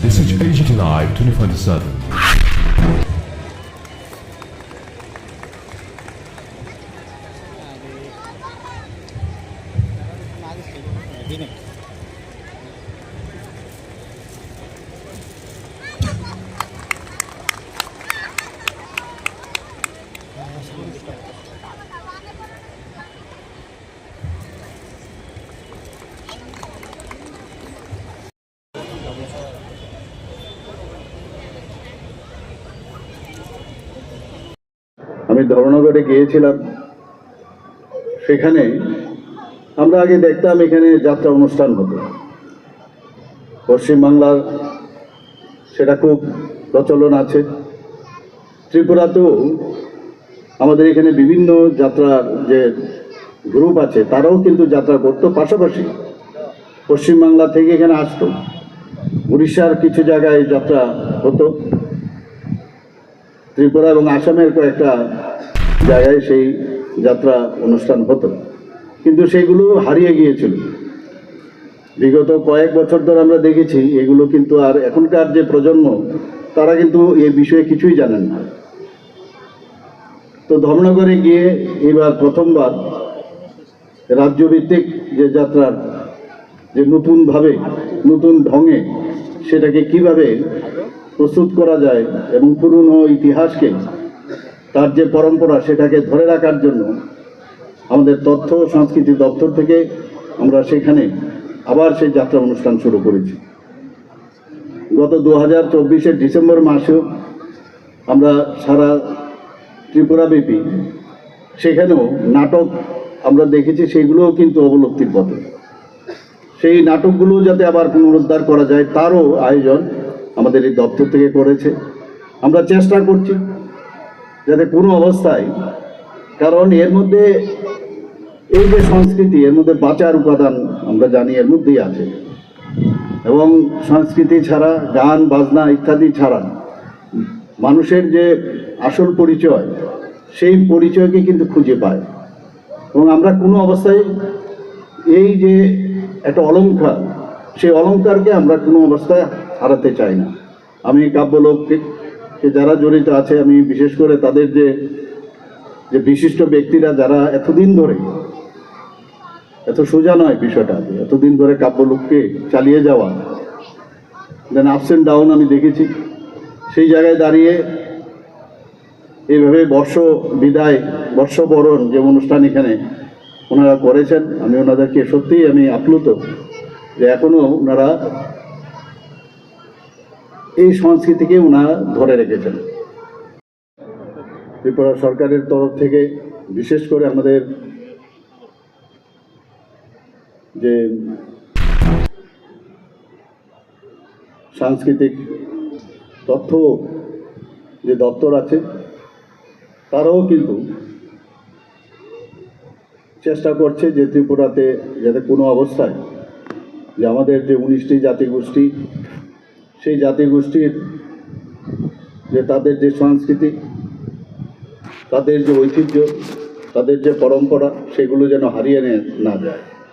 This is HD Live 2027. আমি ধর্মনগরে গিয়েছিলাম। সেখানে আমরা আগে দেখতাম এখানে যাত্রা অনুষ্ঠান হতো। পশ্চিমবাংলার সেটা খুব প্রচলন আছে। ত্রিপুরাতেও আমাদের এখানে বিভিন্ন যাত্রার যে গ্রুপ আছে, তারাও কিন্তু যাত্রা করতো। পাশাপাশি পশ্চিমবাংলা থেকে এখানে আসতো। উড়িষ্যার কিছু জায়গায় যাত্রা হতো। ত্রিপুরা এবং আসামের কয়েকটা জায়গায় সেই যাত্রা অনুষ্ঠান হতো। কিন্তু সেগুলো হারিয়ে গিয়েছিল। বিগত কয়েক বছর ধরে আমরা দেখেছি, এগুলো কিন্তু আর এখনকার যে প্রজন্ম, তারা কিন্তু এ বিষয়ে কিছুই জানেন না। তো ধর্মনগরে গিয়ে এবার প্রথমবার রাজ্যভিত্তিক যে যাত্রার যে নতুনভাবে, নতুন ঢঙে সেটাকে কীভাবে প্রস্তুত করা যায় এবং পুরনো ইতিহাসকে তার যে পরম্পরা সেটাকে ধরে রাখার জন্য আমাদের তথ্য ও সংস্কৃতি দপ্তর থেকে আমরা সেখানে আবার সেই যাত্রা অনুষ্ঠান শুরু করেছি। গত দু হাজার চব্বিশের ডিসেম্বর মাসেও আমরা সারা ত্রিপুরাব্যাপী সেখানেও নাটক আমরা দেখেছি, সেগুলোও কিন্তু অবলুপ্তির পথে। সেই নাটকগুলো যাতে আবার পুনরুদ্ধার করা যায়, তারও আয়োজন আমাদের এই দপ্তর থেকে করেছে। আমরা চেষ্টা করছি যাতে কোনো অবস্থায়, কারণ এর মধ্যে এই যে সংস্কৃতি, এর মধ্যে বাঁচার উপাদান আমরা জানি এর মধ্যেই আছে। এবং সংস্কৃতি ছাড়া, গান, বাজনা ইত্যাদি ছাড়া মানুষের যে আসল পরিচয়, সেই পরিচয়কে কিন্তু খুঁজে পায়। এবং আমরা কোনো অবস্থায় এই যে একটা অলঙ্কার সেই অলংকারকে আমরা কোনো অবস্থায় হারাতে চাই না। আমি কাব্যলোককে যে যারা জড়িত আছে, আমি বিশেষ করে তাদের যে যে বিশিষ্ট ব্যক্তিরা যারা এতদিন ধরে, এত সোজা নয় বিষয়টা এতদিন ধরে কাব্যলোককে চালিয়ে যাওয়া দেন আপস অ্যান্ড ডাউন আমি দেখেছি। সেই জায়গায় দাঁড়িয়ে এইভাবে বর্ষ বিদায় বর্ষবরণ যে অনুষ্ঠান এখানে ওনারা করেছেন, আমি ওনাদেরকে সত্যিই আমি আপ্লুত যে এখনও ওনারা এই সংস্কৃতিকে ওনারা ধরে রেখেছেন। ত্রিপুরা সরকারের তরফ থেকে বিশেষ করে আমাদের যে সাংস্কৃতিক তথ্য যে দপ্তর আছে, তারাও কিন্তু চেষ্টা করছে যে ত্রিপুরাতে যাতে কোনো অবস্থায় যে আমাদের যে উনিশটি জাতিগোষ্ঠী সেই জাতিগোষ্ঠীর যে তাদের যে সংস্কৃতি, তাদের যে ঐতিহ্য, তাদের যে পরম্পরা, সেগুলো যেন হারিয়ে নে- যায়।